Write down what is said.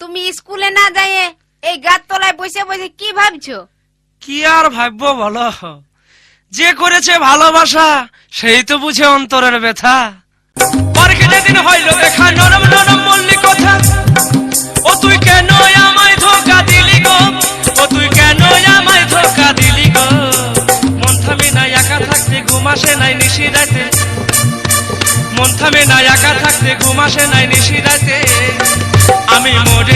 তুমি স্কুলে না যাইয়ে এই গাছ তলায় বসে বসে কি ভাবছ? কি আর ভাববো বলো? যে করেছে ভালোবাসা, সেই তো বুঝে অন্তরের ব্যথা। মার্কেটে দিন হইল দেখা, নরম নরম বললি কথা ও তুই কেন আমায় ধোকা দিলি গো? ও তুই কেন আমায় ধোকা দিলি গো? মন থামে না, একা থাকতে ঘুমাসে নাই নিশি রাতে। মন থামে না, একা থাকতে ঘুমাসে নাই নিশি রাতে। আমি মরে